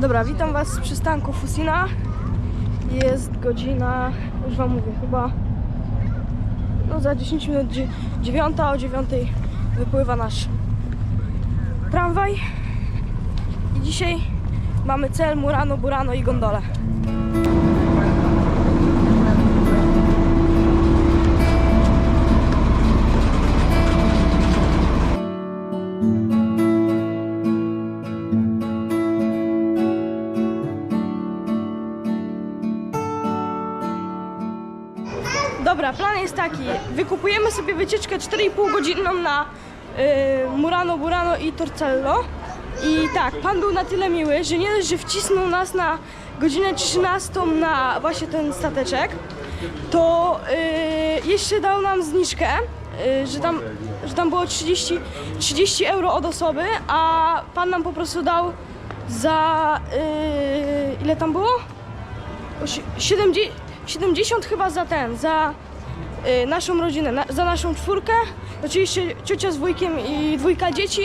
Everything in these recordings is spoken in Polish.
Dobra, witam Was z przystanku Fusina. Jest godzina, już Wam mówię, chyba no za 10 minut dzie- dziewiąta, o 9 wypływa nasz tramwaj. I dzisiaj mamy cel Murano, Burano i gondolę. Dobra, plan jest taki. Wykupujemy sobie wycieczkę 4,5 godzinną na y, Murano, Burano i Torcello. I tak, pan był na tyle miły, że nie dość, że wcisnął nas na godzinę 13 na właśnie ten stateczek, to y, jeszcze dał nam zniżkę, y, że, tam, że tam było 30, 30 euro od osoby, a pan nam po prostu dał za... Y, ile tam było? Osi- 70, 70 chyba za ten, za y, naszą rodzinę, na, za naszą czwórkę. Oczywiście ciocia z wujkiem i dwójka dzieci.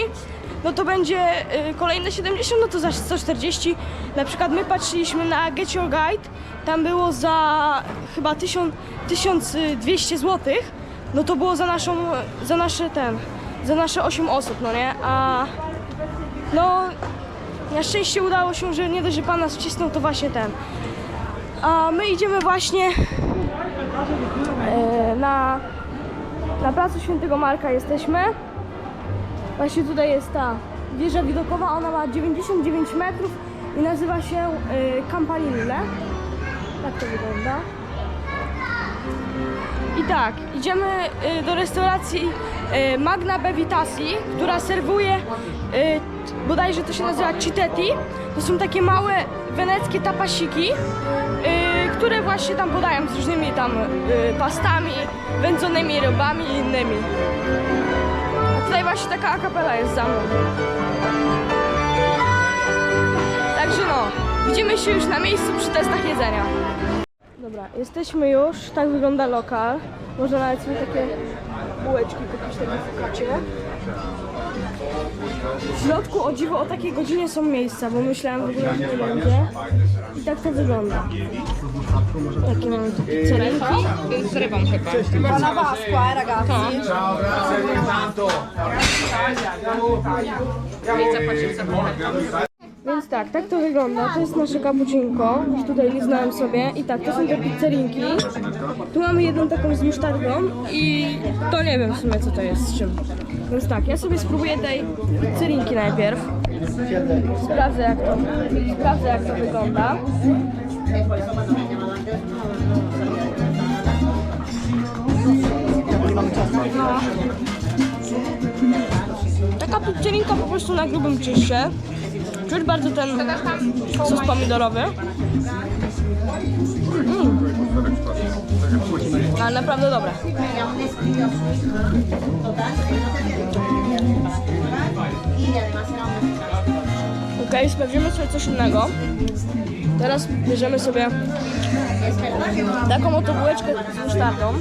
No to będzie y, kolejne 70, no to za 140. Na przykład my patrzyliśmy na Get Your Guide, tam było za chyba 1000, 1200 zł. No to było za naszą, za nasze ten, za nasze 8 osób, no nie? A no na szczęście udało się, że nie dość, że pan nas wcisnął, to właśnie ten. A my idziemy właśnie e, na, na placu Świętego Marka jesteśmy. Właśnie tutaj jest ta wieża widokowa, ona ma 99 metrów i nazywa się e, Campanile. Tak to wygląda. I tak, idziemy e, do restauracji Magna Bevitasi, która serwuje bodajże to się nazywa citeti. To są takie małe weneckie tapasiki, które właśnie tam podają z różnymi tam y, pastami, wędzonymi rybami i innymi. A tutaj właśnie taka akapela jest za mną. Także no, widzimy się już na miejscu przy testach jedzenia. Dobra, jesteśmy już, tak wygląda lokal. Można nawet sobie takie bułeczki kupić takie w kacie. W środku o dziwo o takiej godzinie są miejsca, bo myślałem w ogóle, że nie będzie. I tak to wygląda. Takie mamy tu pizzerynki. Z rybą chyba. Buona Pasqua, eh, ragazzi. I zapłacić za bułkę. Więc tak, tak to wygląda. To jest nasze cappuccinko. Już tutaj liznąłem sobie. I tak, to są te pizzerinki. Tu mamy jedną taką z musztardą i to nie wiem w sumie co to jest z czym. Więc tak, ja sobie spróbuję tej pizzerinki najpierw. Sprawdzę jak to, sprawdzę jak to wygląda. No. Taka pizzerinka po prostu na grubym czyszcze. Czuć bardzo ten sos pomidorowy. Mm. Ale naprawdę dobre. Ok, sprawdzimy sobie coś innego. Teraz bierzemy sobie taką oto bułeczkę z musztardą.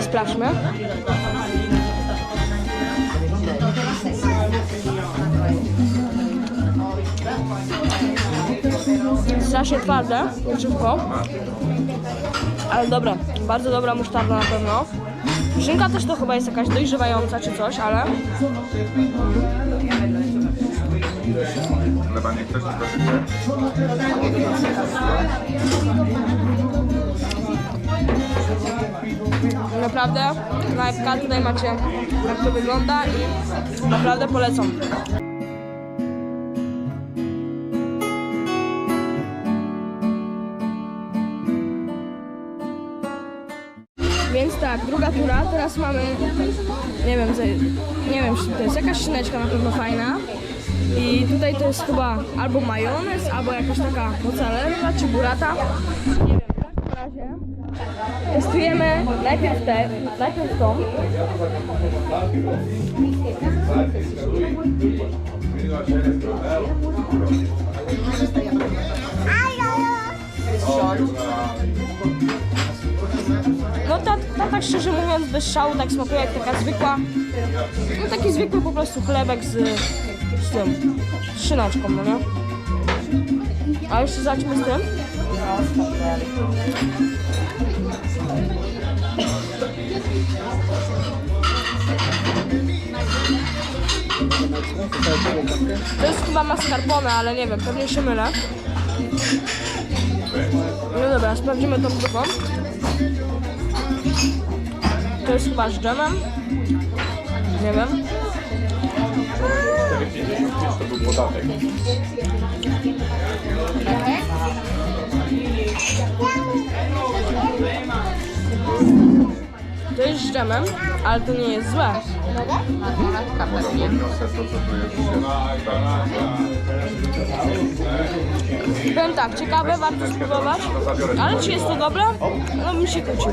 Sprawdźmy. Strasznie twarde, szybko. Ale dobre, bardzo dobra musztarda na pewno. Szynka też to chyba jest jakaś dojrzewająca czy coś, ale Lewanie też troszeczkę. naprawdę tutaj macie jak to wygląda i naprawdę polecam. Tak, druga tura, teraz mamy, nie wiem, nie wiem, czy to jest jakaś szyneczka na pewno fajna. I tutaj to jest chyba albo majonez, albo jakaś taka mozzarella czy burrata. Nie wiem, w każdym razie testujemy najpierw te, najpierw tą. Ta tak szczerze mówiąc bez szału tak smakuje jak taka zwykła, no taki zwykły po prostu chlebek z, z tym, z szyneczką, no nie? A jeszcze zacznijmy z tym. To jest chyba mascarpone, ale nie wiem, pewnie się mylę. No dobra, sprawdzimy tą drugą. To jest chyba z dżemem. Nie wiem. 4,55 to był podatek. To jest z dżemem, ale to nie jest złe. Monetka pewnie. Powiem tak, ciekawe, warto spróbować. Ale czy jest to dobre? No bym się kłócił.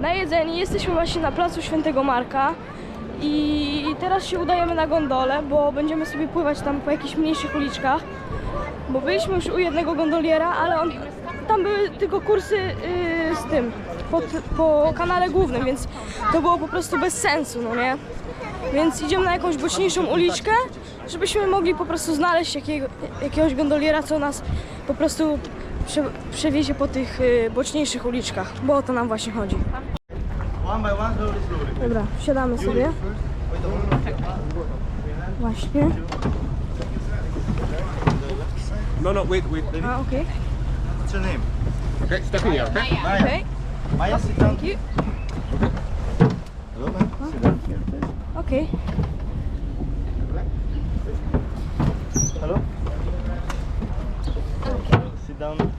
Na jedzeni jesteśmy właśnie na placu Świętego Marka i teraz się udajemy na gondolę, bo będziemy sobie pływać tam po jakichś mniejszych uliczkach. Bo byliśmy już u jednego gondoliera, ale on, tam były tylko kursy yy, z tym, po, po kanale głównym, więc to było po prostu bez sensu, no nie? Więc idziemy na jakąś boczniejszą uliczkę, żebyśmy mogli po prostu znaleźć jakiego, jakiegoś gondoliera, co nas po prostu prze, przewiezie po tych yy, boczniejszych uliczkach, bo o to nam właśnie chodzi. Dobra, wsiadamy sobie. Właśnie. No, no, wait, wait. A, okej. What's your name? Okay, step in here, okay? Maya. Okej, Maya, sit down. thank you. Hello, man. Sit down here, please. Okej. Hello. Sit down.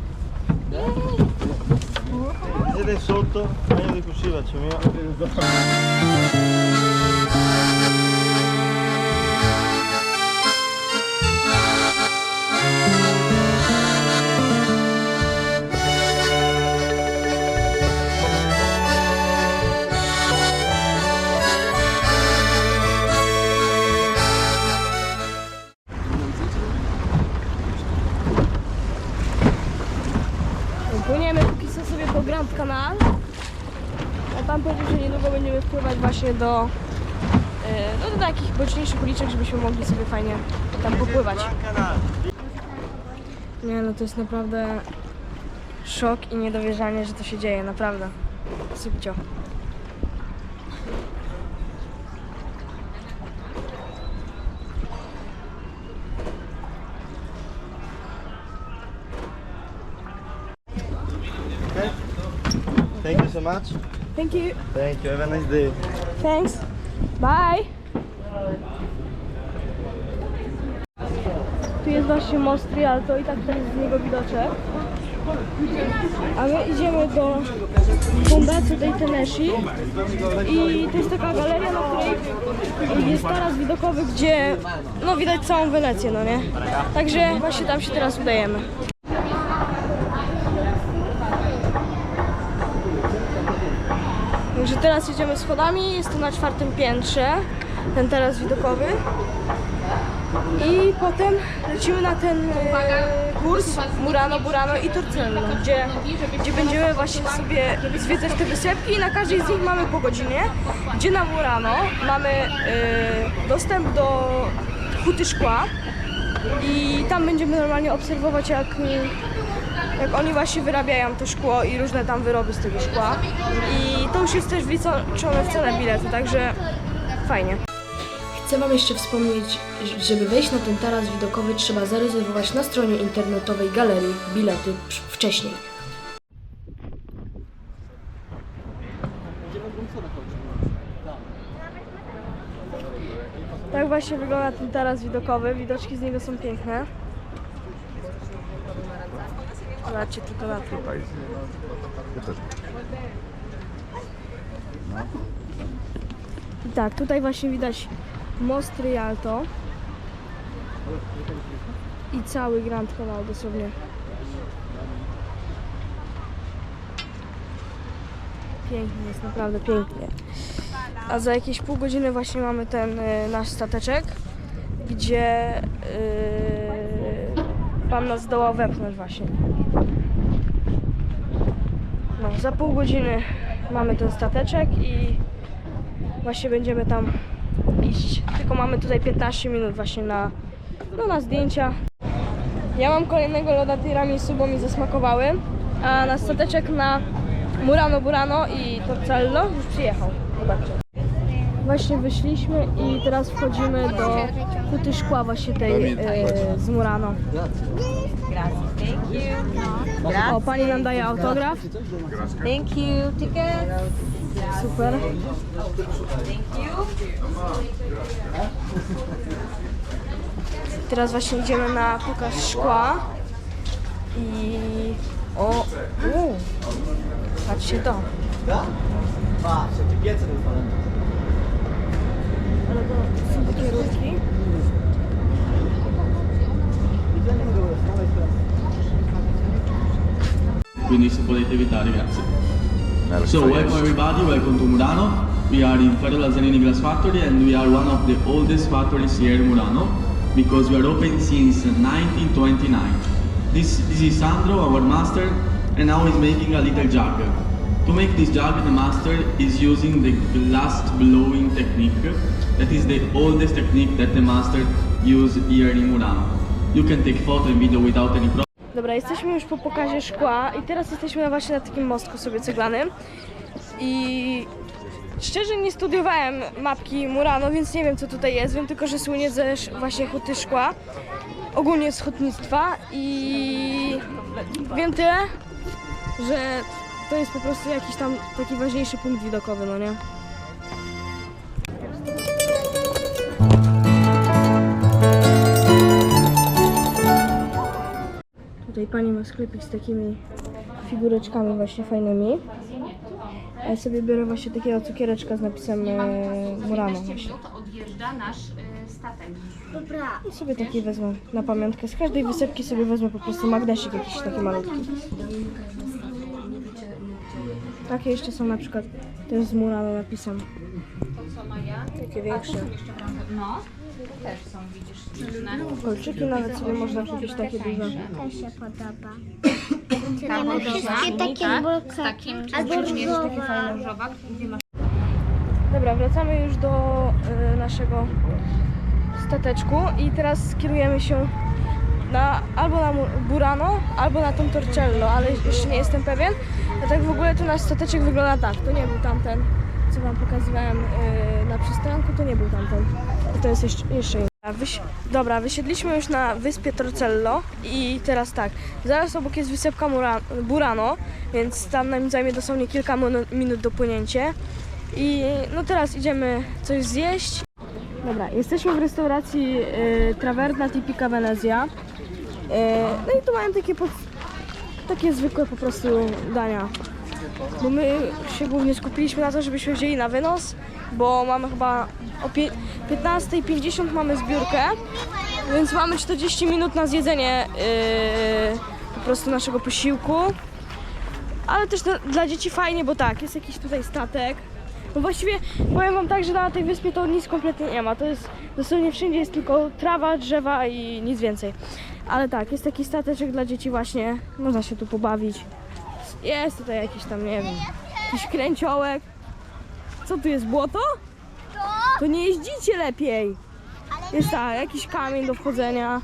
leggere sotto, meglio di così la cemia. Do, e, no, do takich boczniejszych uliczek, żebyśmy mogli sobie fajnie tam popływać. Nie no, to jest naprawdę szok i niedowierzanie, że to się dzieje, naprawdę. Subcio. Thank you so much. Thank you. Thank you. Have a nice day. Thanks. Bye. Tu jest właśnie most Rialto i tak to jest z niego widoczek. A my idziemy do Fondacji dei Tenesi i to jest taka galeria, na której jest taras widokowy, gdzie no widać całą Wenecję, no nie? Także właśnie tam się teraz udajemy. Teraz jedziemy schodami, jest to na czwartym piętrze, ten taras widokowy. I potem lecimy na ten e, kurs Murano, Burano i Torcello, gdzie, gdzie będziemy właśnie sobie zwiedzać te wysepki. I na każdej z nich mamy po godzinie, gdzie na Murano mamy e, dostęp do huty szkła i tam będziemy normalnie obserwować jak, e, jak oni właśnie wyrabiają to szkło i różne tam wyroby z tego szkła i to już jest też wliczone w cenę biletu, także fajnie. Chcę Wam jeszcze wspomnieć, żeby wejść na ten taras widokowy trzeba zarezerwować na stronie internetowej galerii bilety wcześniej. Tak właśnie wygląda ten taras widokowy. Widoczki z niego są piękne. Zobaczcie tylko na. Tutaj. Ty też. I tak, tutaj właśnie widać most Rialto i cały Grand Canal dosłownie. Pięknie jest, naprawdę pięknie. A za jakieś pół godziny właśnie mamy ten y, nasz stateczek, gdzie y, Pan nas zdołał wepchnąć właśnie. No, za pół godziny mamy ten stateczek i właśnie będziemy tam iść. Tylko mamy tutaj 15 minut właśnie na, no, na zdjęcia. Ja mam kolejnego loda tiramisu, bo mi zasmakowały. A na stateczek na Murano Burano i Torcello już przyjechał. Zobaczcie. Właśnie wyszliśmy i teraz wchodzimy do huty szkła właśnie tej e, z Murano. O, pani nam daje autograf. Thank you. Ticket. Super. Teraz właśnie idziemy na pokaz szkła i o, u, patrzcie to. Ale potete evitare grazie. So welcome everybody welcome to Murano. We are in Ferro Lazzarini Glass Factory and we are one of the oldest factories here in Murano because we are open since 1929 this, this is Sandro our master and now he's making a little jug. To make this jug the master is using the glass blowing technique. That is the oldest technique that the master use here in Murano. You can take photo and video without any problem Dobra, jesteśmy już po pokazie szkła i teraz jesteśmy właśnie na takim mostku sobie ceglanym. I szczerze nie studiowałem mapki Murano, więc nie wiem co tutaj jest. Wiem tylko, że słynie ze właśnie huty szkła, ogólnie z hutnictwa i wiem tyle, że to jest po prostu jakiś tam taki ważniejszy punkt widokowy, no nie? Tutaj pani ma sklepik z takimi figureczkami właśnie fajnymi. A ja sobie biorę właśnie takiego cukiereczka z napisem e, Murano właśnie. To odjeżdża nasz y, statek. I sobie taki wezmę na pamiątkę. Z każdej wysepki sobie wezmę po prostu magnesik jakiś taki malutki. Takie jeszcze są na przykład też z Murano napisem. To co Maja? Takie większe. No. Też są, widzisz, różne. Kolczyki nawet sobie można kupić takie duże. To się podoba. Ta różowa, wszystkie takie tak? bulki. Z takim, czy Albo różnie jest takie różowa. fajne różowa, gdzie masz Dobra, wracamy już do y, naszego stateczku i teraz kierujemy się na, albo na Mu- Burano, albo na tą Torcello, ale jeszcze nie jestem pewien. A tak w ogóle to nasz stateczek wygląda tak. To nie był tamten, co wam pokazywałem y, na przystanku, to nie był tamten. To jest jeszcze, jeszcze Dobra, wysiedliśmy już na wyspie Torcello i teraz tak, zaraz obok jest wysepka Burano, więc tam nam zajmie dosłownie kilka minu- minut dopłynięcie. I no teraz idziemy coś zjeść. Dobra, jesteśmy w restauracji y, Traverna Tipica Venezia. Y, no i tu mają takie, takie zwykłe po prostu dania. Bo my się głównie skupiliśmy na to, żebyśmy wzięli na wynos, bo mamy chyba o pie- 15.50 mamy zbiórkę, więc mamy 40 minut na zjedzenie y, po prostu naszego posiłku. Ale też dla, dla dzieci fajnie, bo tak, jest jakiś tutaj statek. No właściwie powiem wam tak, że na tej wyspie to nic kompletnie nie ma. To jest dosłownie wszędzie jest tylko trawa, drzewa i nic więcej. Ale tak, jest taki stateczek dla dzieci właśnie. Można się tu pobawić. Jest tutaj jakiś tam, nie wiem, jakiś kręciołek. Co tu jest, błoto? To nie jeździcie lepiej. Jest tak, jakiś kamień do wchodzenia.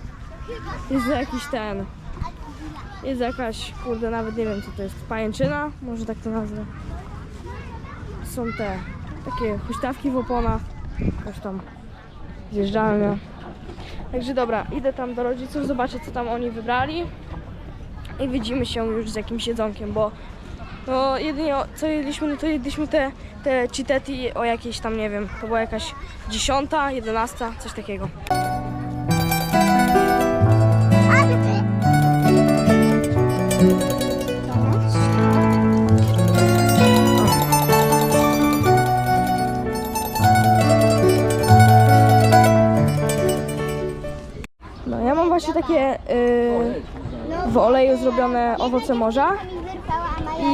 Jest jakiś ten. Jest jakaś, kurde, nawet nie wiem co to jest, pajęczyna? Może tak to nazwę. Są te takie huśtawki w oponach, też tam zjeżdżalnia. Także dobra, idę tam do rodziców, zobaczę co tam oni wybrali i widzimy się już z jakimś jedzonkiem, bo no jedynie co jedliśmy, no to jedliśmy te, te citeti o jakiejś tam, nie wiem, to była jakaś dziesiąta, jedenasta, coś takiego. Owoce morza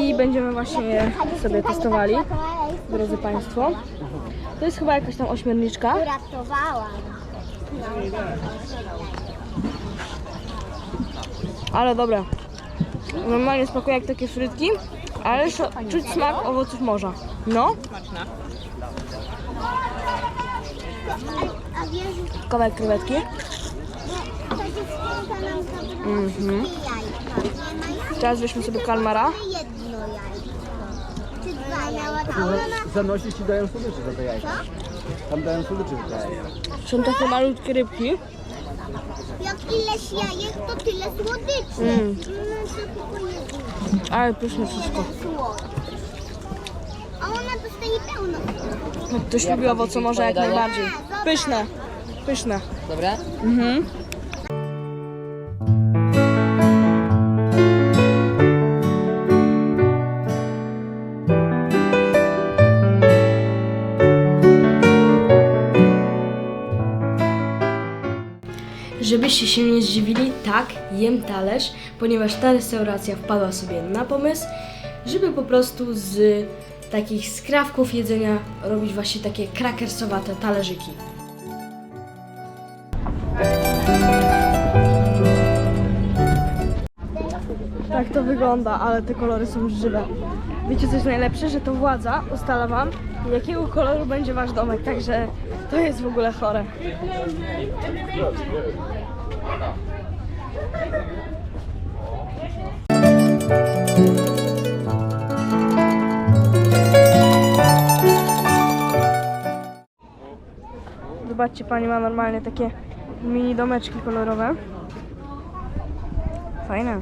i będziemy właśnie sobie testowali, drodzy Państwo. To jest chyba jakaś tam ośmiorniczka. Ale dobre. Normalnie smakuje jak takie frytki. Ale czuć smak owoców morza. No, kawałek krewetki. Nam zabrała Mhm. jajka. Nie ma jajka, Teraz weźmy sobie kalmara. jedno jajko. Czy dwa jajka. Zanosisz i dają słodyczy za te jajka. Tam dają słodyczy za te jajka. Są takie malutkie rybki. jak ileś jajek, to tyle słodyczy. Mm. To tylko jedno Ale pyszne wszystko. A ona dostaje pełno. Jak ktoś lubi owoce morza jak najbardziej. Pyszne. Pyszne. Dobre? Mhm. Żebyście się nie zdziwili, tak, jem talerz, ponieważ ta restauracja wpadła sobie na pomysł, żeby po prostu z takich skrawków jedzenia robić właśnie takie krakersowate talerzyki. Tak to wygląda, ale te kolory są żywe. Wiecie co jest najlepsze? Że to władza ustala wam, jakiego koloru będzie wasz domek, także to jest w ogóle chore. Zobaczcie, pani ma normalnie takie mini domeczki kolorowe. Fajne.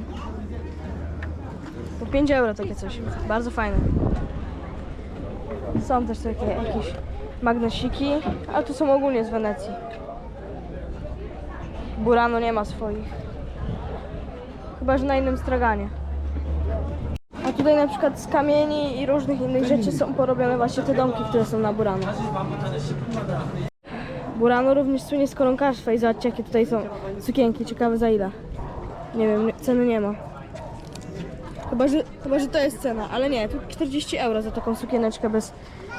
Po 5 euro takie coś. Bardzo fajne. Są też takie jakieś magnesiki, ale tu są ogólnie z Wenecji. Burano nie ma swoich. Chyba, że na innym straganie. A tutaj na przykład z kamieni i różnych innych rzeczy są porobione właśnie te domki, które są na Burano. Burano również słynie z koronkarstwa i zobaczcie jakie tutaj są sukienki, ciekawe za ile. Nie wiem, ceny nie ma. Chyba że, chyba, że to jest cena, ale nie, tu 40 euro za taką sukieneczkę bez,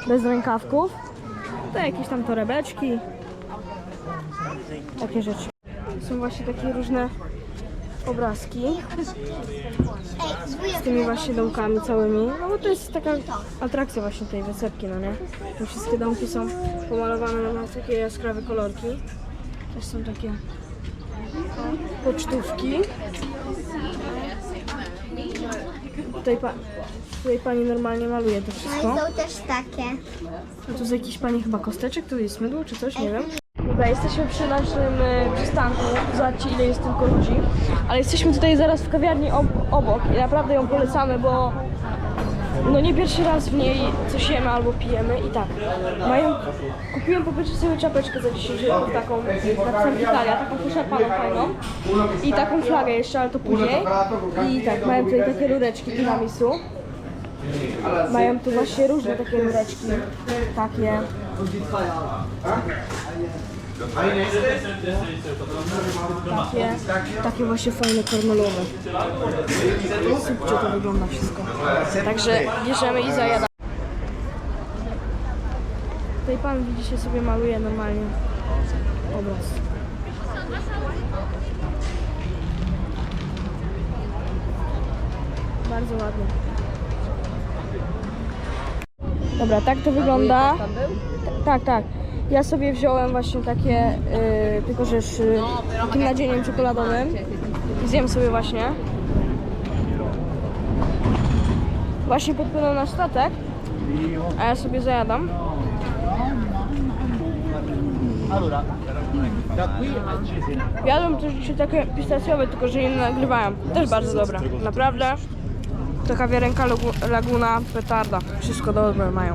bez rękawków. To jakieś tam torebeczki. Takie rzeczy. Są właśnie takie różne obrazki z tymi właśnie domkami całymi. No bo to jest taka atrakcja właśnie tej wysepki, no nie? Te wszystkie domki są pomalowane na takie jaskrawe kolorki. Też są takie pocztówki. Tutaj, pa, tutaj pani normalnie maluje to wszystko. No i są też takie. A tu z jakiejś pani chyba kosteczek, tu jest mydło czy coś, nie wiem. Dobra, jesteśmy przy naszym e, przystanku. Zobaczcie ile jest tylko ludzi. Ale jesteśmy tutaj zaraz w kawiarni ob obok i naprawdę ją polecamy, bo no nie pierwszy raz w niej coś jemy albo pijemy i tak. Mają, kupiłem po pierwsze sobie czapeczkę za 10 euro, taką napisem Italia, taką poszarpaną fajną i taką flagę jeszcze, ale to później. I tak, mają tutaj takie rureczki tiramisu. Mają tu właśnie różne takie rureczki, takie. Takie, takie właśnie fajne karmelowe. Super to wygląda wszystko. Także bierzemy i zajadamy. Tutaj pan widzicie sobie maluje normalnie obraz. Bardzo ładnie. Dobra, tak to wygląda. Tak, tak. Ja sobie wziąłem właśnie takie, y, tylko że z y, takim nadzieniem czekoladowym. Zjem sobie właśnie. Właśnie podpłynął na statek, a ja sobie zajadam. Jadłem też dzisiaj takie pistacjowe, tylko że nie nagrywałem. Też bardzo dobre. Naprawdę. To kawiarenka Lagu- Laguna, petarda. Wszystko dobre mają.